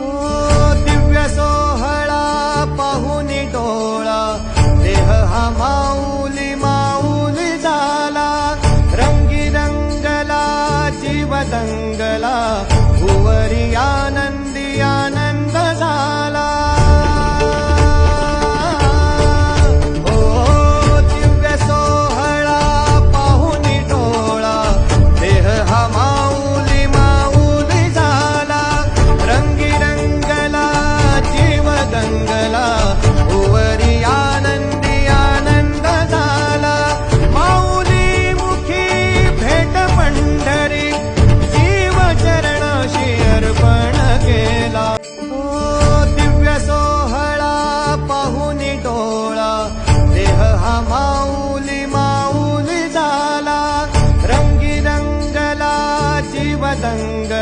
दिव्य सोहळा पाहुनी डोळा देह हा माऊली माऊली झाला रंगी रंगला जीव दंगला भुवरी आनंदिया माऊली माऊली झाला. रंगी रंगला जीवदंग.